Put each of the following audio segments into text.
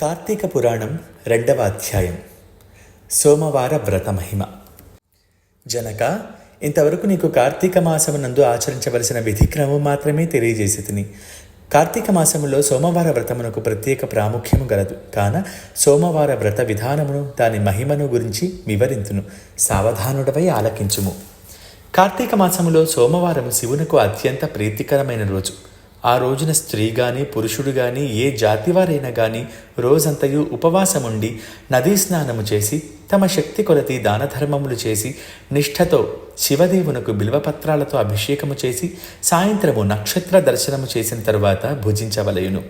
కార్తీక పురాణం రెండవ అధ్యాయం. సోమవార వ్రత మహిమ. జనక ఇంతవరకు నీకు కార్తీక మాసమునందు ఆచరించవలసిన విధిక్రమం మాత్రమే తెలియజేసి తిని కార్తీక మాసములో సోమవార వ్రతమునకు ప్రత్యేక ప్రాముఖ్యము గలదు. కాన సోమవార వ్రత విధానమును దాని మహిమను గురించి వివరింతును. సావధానుడవై ఆలకించుము. కార్తీక మాసములో సోమవారం శివునకు అత్యంత ప్రీతికరమైన రోజు. ఆ రోజున స్త్రీ గాని పురుషుడు గాని ఏ జాతివారైనా గాని రోజంతయు ఉపవాసముండి నదీ స్నానము చేసి తమ శక్తి కొలతి దాన ధర్మములు చేసి నిష్ఠతో శివదేవునకు బిల్వపత్రాలతో అభిషేకము చేసి సాయంత్రము నక్షత్ర దర్శనము చేసిన తరువాత భుజించవలయును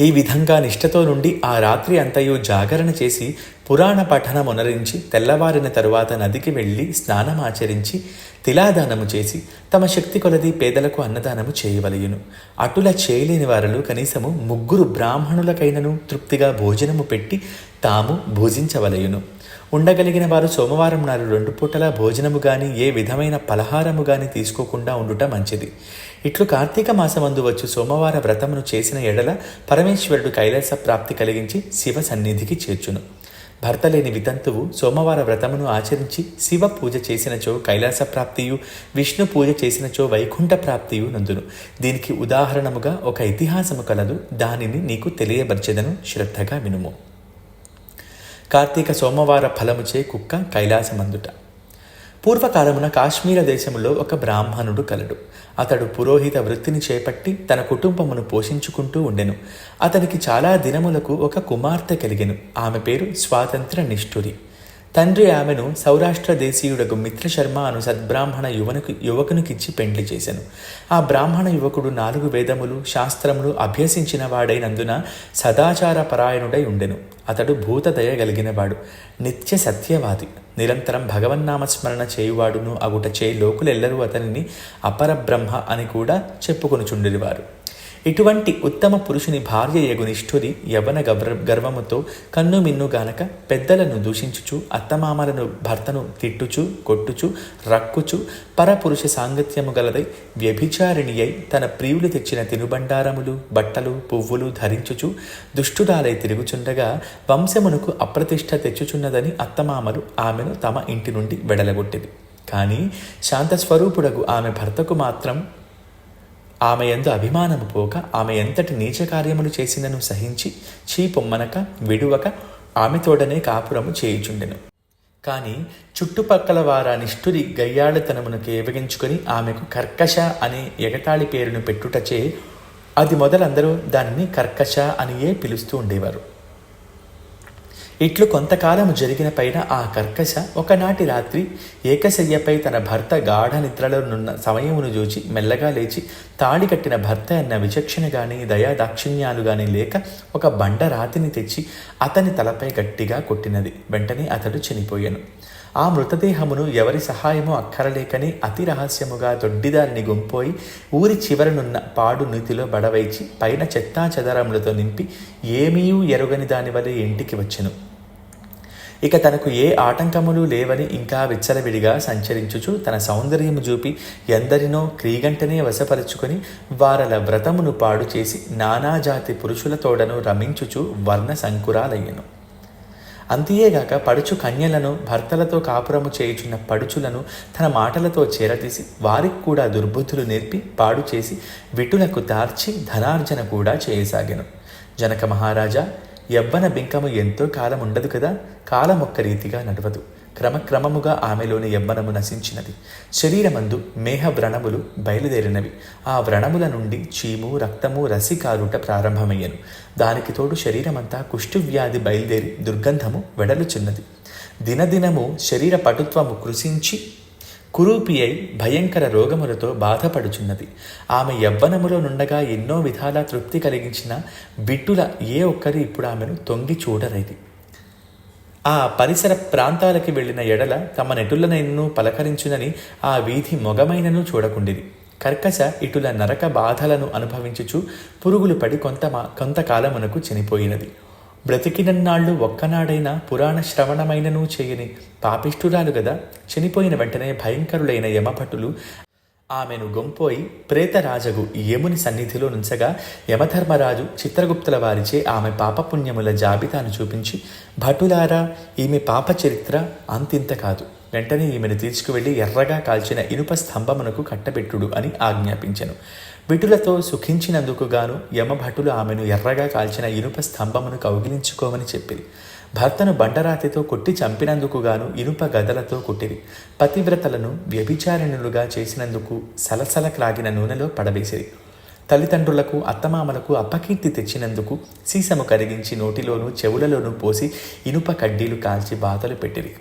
ఈ విధంగా నిష్ఠతో నుండి ఆ రాత్రి అంతయు జాగరణ చేసి పురాణ పఠనం ఉనరించి తెల్లవారిన తరువాత నదికి వెళ్ళి స్నానమాచరించి తిలాదానము చేసి తమ శక్తి కొలది పేదలకు అన్నదానము చేయవలయును. అటుల చేయలేని వారలు కనీసము ముగ్గురు బ్రాహ్మణులకైనను తృప్తిగా భోజనము పెట్టి తాము భోజించవలయును. ఉండగలిగిన వారు సోమవారం నాడు రెండు పూటల భోజనము గాని ఏ విధమైన పలహారము గాని తీసుకోకుండా ఉండుట మంచిది. ఇట్లు కార్తీక మాసమందు వచ్చు సోమవార వ్రతమును చేసిన ఎడల పరమేశ్వరుడు కైలాస ప్రాప్తి కలిగించి శివ సన్నిధికి చేర్చును. భర్త లేని వితంతువు సోమవార వ్రతమును ఆచరించి శివ పూజ చేసినచో కైలాస ప్రాప్తియు విష్ణు పూజ చేసినచో వైకుంఠ ప్రాప్తియు నందును. దీనికి ఉదాహరణముగా ఒక ఇతిహాసము కలదు దానిని నీకు తెలియబర్చెదను శ్రద్ధగా వినుము. కార్తీక సోమవార ఫలముచే కుక్క కైలాసమందుట. పూర్వకాలమున కాశ్మీర దేశములో ఒక బ్రాహ్మణుడు కలడు. అతడు పురోహిత వృత్తిని చేపట్టి తన కుటుంబమును పోషించుకుంటూ ఉండెను. అతనికి చాలా దినములకు ఒక కుమార్తె కలిగెను. ఆమె పేరు స్వాతంత్ర నిష్ఠురి. తండ్రి ఆమెను సౌరాష్ట్ర దేశీయుడకు మిత్రశర్మ అను సద్బ్రాహ్మణ యువనుకు యువకునికిచ్చి పెండ్లి చేశాను ఆ బ్రాహ్మణ యువకుడు నాలుగు వేదములు శాస్త్రములు అభ్యసించిన వాడైనందున సదాచార పరాయణుడై ఉండెను. అతడు భూతదయ కలిగినవాడు నిత్య సత్యవాది. నిరంతరం భగవన్నామస్మరణ చేయువాడును అగుట చేయి లోకులెల్లరూ అతనిని అపరబ్రహ్మ అని కూడా చెప్పుకొనుచుండేవారు ఇటువంటి ఉత్తమ పురుషుని భార్య యగు నిష్ఠురి యవన గర్వ గర్వముతో కన్ను మిన్నుగానక పెద్దలను దూషించుచు అత్తమామలను భర్తను తిట్టుచు కొట్టుచు రక్కుచు పరపురుష సాంగత్యము గలదై వ్యభిచారిణి అయి తన ప్రియులు తెచ్చిన తినుబండారములు బట్టలు పువ్వులు ధరించుచు దుష్టుడాలై తిరుగుచుండగా వంశమునకు అప్రతిష్ట తెచ్చుచున్నదని అత్తమామలు ఆమెను తమ ఇంటి నుండి వెడలగొట్టింది. కానీ శాంతస్వరూపుడకు ఆమె భర్తకు మాత్రం ఆమె ఎందు అభిమానము పోక ఆమె ఎంతటి నీచ కార్యములు చేసినను సహించి చీపొమ్మనక విడువక ఆమెతోడనే కాపురము చేయుచుండెను. కానీ చుట్టుపక్కల వారా నిష్ఠురి గయ్యాళతనమును కేవగించుకొని ఆమెకు కర్కశ అనే ఎగతాళి పేరును పెట్టుటచే అది మొదలందరూ దానిని కర్కశ అనియే పిలుస్తూ ఉండేవారు. ఇట్లు కొంతకాలము జరిగిన పైన ఆ కర్కశ ఒకనాటి రాత్రి ఏకశయ్యపై తన భర్త గాఢ నిద్రలో నున్న సమయమును చూచి మెల్లగా లేచి తాడి కట్టిన భర్త అన్న విచక్షణ గాని దయా దాక్షిణ్యాలు గాని లేక ఒక బండ రాతిని తెచ్చి అతని తలపై గట్టిగా కొట్టినది. వెంటనే అతడు చనిపోయాను. ఆ మృతదేహమును ఎవరి సహాయమో అక్కరలేకని అతి రహస్యముగా దొడ్డిదారిని గుంపోయి ఊరి చివరనున్న పాడు నీతిలో బడవైచి పైన చెత్తా చెదరములతో నింపి ఏమీ ఎరుగని దాని వలె ఇంటికి వచ్చెను. ఇక తనకు ఏ ఆటంకములు లేవని ఇంకా విచ్చలవిడిగా సంచరించుచు తన సౌందర్యము చూపి ఎందరినో క్రీగంటనే వశపరుచుకొని వారల వ్రతమును పాడు చేసి నానాజాతి పురుషులతోడను రమించుచు వర్ణ సంకురాలయ్యను. అంతియేగాక పడుచు కన్యలను భర్తలతో కాపురము చేయుచున్న పడుచులను తన మాటలతో చేరతీసి వారికి కూడా దుర్బుద్ధులు నేర్పి పాడు చేసి విటులకు దార్చి ధనార్జన కూడా చేయసాగాను. జనక మహారాజా యవ్వన బింకము ఎంతో కాలం ఉండదు కదా? కాలం ఒక్క రీతిగా నడవదు. క్రమక్రమముగా ఆమెలోని యవ్వనము నశించినది. శరీరమందు మేహ వ్రణములు బయలుదేరినవి. ఆ వ్రణముల నుండి చీము రక్తము రసి కారుట ప్రారంభమయ్యను. దానికి తోడు శరీరమంతా కుష్ఠువ్యాధి బయలుదేరి దుర్గంధము వెడలుచున్నది. దినదినము శరీర పటుత్వము కృషించి కురూపి అయి భయంకర రోగములతో బాధపడుచున్నది. ఆమె యవ్వనములో నుండగా ఎన్నో విధాల తృప్తి కలిగించిన బిట్టుల ఏ ఒక్కరి ఇప్పుడు ఆమెను తొంగి చూడలేది ఆ పరిసర ప్రాంతాలకి వెళ్ళిన ఎడల తమ నెటులనైనను పలకరించునని ఆ వీధి మొగమైనను చూడకుండిది. కర్కశ ఇటుల నరక బాధలను అనుభవించుచు పురుగులు పడి కొంత కొంతకాలమునకు చనిపోయినది. బ్రతికినన్నాళ్ళు ఒక్కనాడైనా పురాణ శ్రవణమైనను చేయని పాపిష్ఠురాలు గదా. చనిపోయిన వెంటనే భయంకరులైన యమభటులు ఆమెను గొంపోయి ప్రేతరాజగు యముని సన్నిధిలో నుంచగా యమధర్మరాజు చిత్రగుప్తుల వారిచే ఆమె పాపపుణ్యముల జాబితాను చూపించి భటులారా ఈమె పాప చరిత్ర అంతింత కాదు. వెంటనే ఈమెను తీసుకువెళ్ళి ఎర్రగా కాల్చిన ఇనుప స్తంభమునకు కట్టబెట్టుడు అని ఆజ్ఞాపించెను. విటులతో సుఖించినందుకు గాను యమభటులు ఆమెను ఎర్రగా కాల్చిన ఇనుప స్తంభమును కౌగిలించుకోమని చెప్పిరి. భర్తను బండరాతితో కొట్టి చంపినందుకు గాను ఇనుప గదలతో కొట్టిరి. పతివ్రతలను వ్యభిచారిణులుగా చేసినందుకు సలసల క్లాగిన నూనెలో పడవేసిరి. తల్లిదండ్రులకు అత్తమామలకు అప్పకీర్తి తెచ్చినందుకు సీసము కరిగించి నోటిలోనూ చెవులలోనూ పోసి ఇనుప కడ్డీలు కాల్చి బాధలు పెట్టిరి.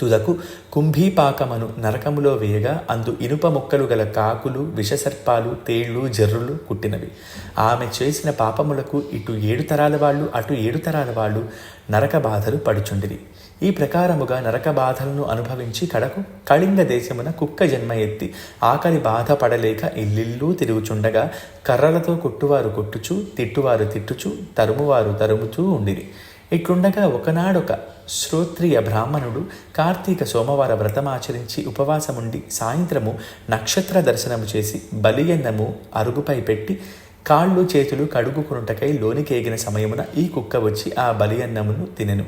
తుదకు కుంభీపాకమను నరకములో వేయగా అందు ఇనుప ముక్కలు గల కాకులు విషసర్పాలు తేళ్ళు జర్రులు కుట్టినవి. ఆమె చేసిన పాపములకు ఇటు ఏడు తరాల వాళ్ళు అటు ఏడు తరాల వాళ్ళు నరక బాధలు పడుచుండిరి. ఈ ప్రకారముగా నరక బాధలను అనుభవించి కడకు కళింగ దేశమున కుక్క జన్మ ఎత్తి ఆకలి బాధ పడలేక ఇల్లిల్లు తిరుగుచుండగా కర్రలతో కొట్టువారు కొట్టుచు తిట్టువారు తిట్టుచు తరుమువారు తరుముచూ ఉండిరి. ఇట్లుండగా ఒకనాడొక శ్రోత్రియ బ్రాహ్మణుడు కార్తీక సోమవార వ్రతమాచరించి ఉపవాసముండి సాయంత్రము నక్షత్ర దర్శనము చేసి బలియన్నము అరుగుపై పెట్టి కాళ్ళు చేతులు కడుగుకునుటకై లోనికేగిన సమయమున ఈ కుక్క వచ్చి ఆ బలియన్నమును తినెను.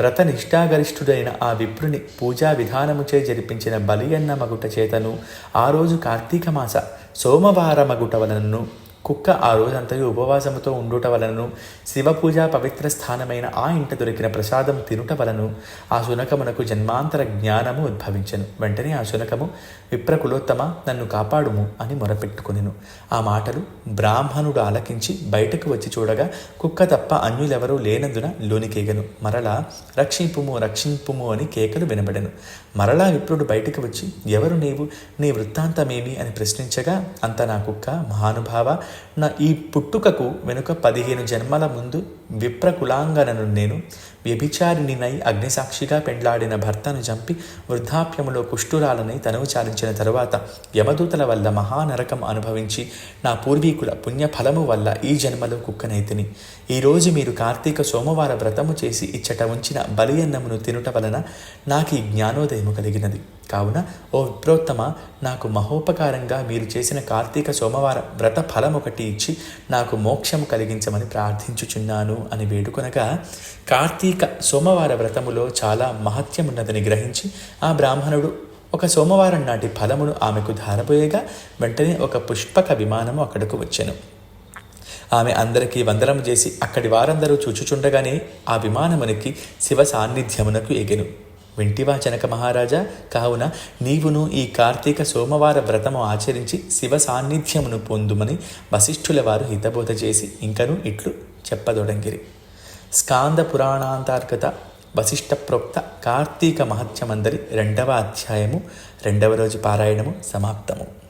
వ్రత నిష్ఠాగరిష్ఠుడైన ఆ విప్రుని పూజా విధానముచే జరిపించిన బలియన్న మగుట చేతను ఆ రోజు కార్తీక మాస సోమవార మగుట వలనను కుక్క ఆ రోజంతయు ఉపవాసముతో ఉండుట వలనను శివపూజ పవిత్ర స్థానమైన ఆ ఇంట దొరికిన ప్రసాదం తినుట వలను ఆ శునకమునకు జన్మాంతర జ్ఞానము ఉద్భవించను. వెంటనే ఆ శునకము విప్రకులోత్తమ నన్ను కాపాడుము అని మొరపెట్టుకునేను. ఆ మాటలు బ్రాహ్మణుడు ఆలకించి బయటకు వచ్చి చూడగా కుక్క తప్ప అన్యులెవరూ లేనందున లోనికేగను. మరలా రక్షింపుము రక్షింపుము అని కేకలు వినబడెను. మరలా విప్రుడు బయటకు వచ్చి ఎవరు నీవు? నీ వృత్తాంతమేమి? అని ప్రశ్నించగా అంత నా కుక్క మహానుభావ నా ఈ పుట్టుకకు వెనుక పదిహేను జన్మల ముందు విప్రకులాంగనను నేను వ్యభిచారిణినై అగ్నిసాక్షిగా పెండ్లాడిన భర్తను చంపి వృద్ధాప్యములో కుష్ఠురాలనై తనువు చాలించిన తరువాత యమదూతల వల్ల మహానరకం అనుభవించి నా పూర్వీకుల పుణ్యఫలము వల్ల ఈ జన్మలో కుక్కనైతిని ఈరోజు మీరు కార్తీక సోమవార వ్రతము చేసి ఇచ్చట ఉంచిన బలియన్నమును తినుట వలన నాకు ఈ జ్ఞానోదయము కలిగినది. కావున ఓ విప్రోత్తమ నాకు మహోపకారంగా మీరు చేసిన కార్తీక సోమవార వ్రత ఫలం ఒకటి ఇచ్చి నాకు మోక్షము కలిగించమని ప్రార్థించుచున్నాను. అని వేడుకొనగా కార్తీక సోమవార వ్రతములో చాలా మహత్యమున్నదని గ్రహించి ఆ బ్రాహ్మణుడు ఒక సోమవారం నాటి ఫలమును ఆమెకు ధారపోయేగా వెంటనే ఒక పుష్పక విమానము అక్కడకు వచ్చెను. ఆమె అందరికీ వందనము చేసి అక్కడి వారందరూ చూచుచుండగానే ఆ విమానమునికి శివ సాన్నిధ్యమునకు ఎగెను. వింటివా జనక మహారాజా కావున నీవును ఈ కార్తీక సోమవార వ్రతము ఆచరించి శివ సాన్నిధ్యమును పొందుమని వశిష్ఠుల వారు హితబోధ చేసి ఇంకను ఇట్లు. చెప్పదొడంగిరి. స్కాంద పురాణాంతర్గత వశిష్ట ప్రోక్త కార్తీక మహత్యమందరి రెండవ అధ్యాయము రెండవ రోజు పారాయణము సమాప్తము.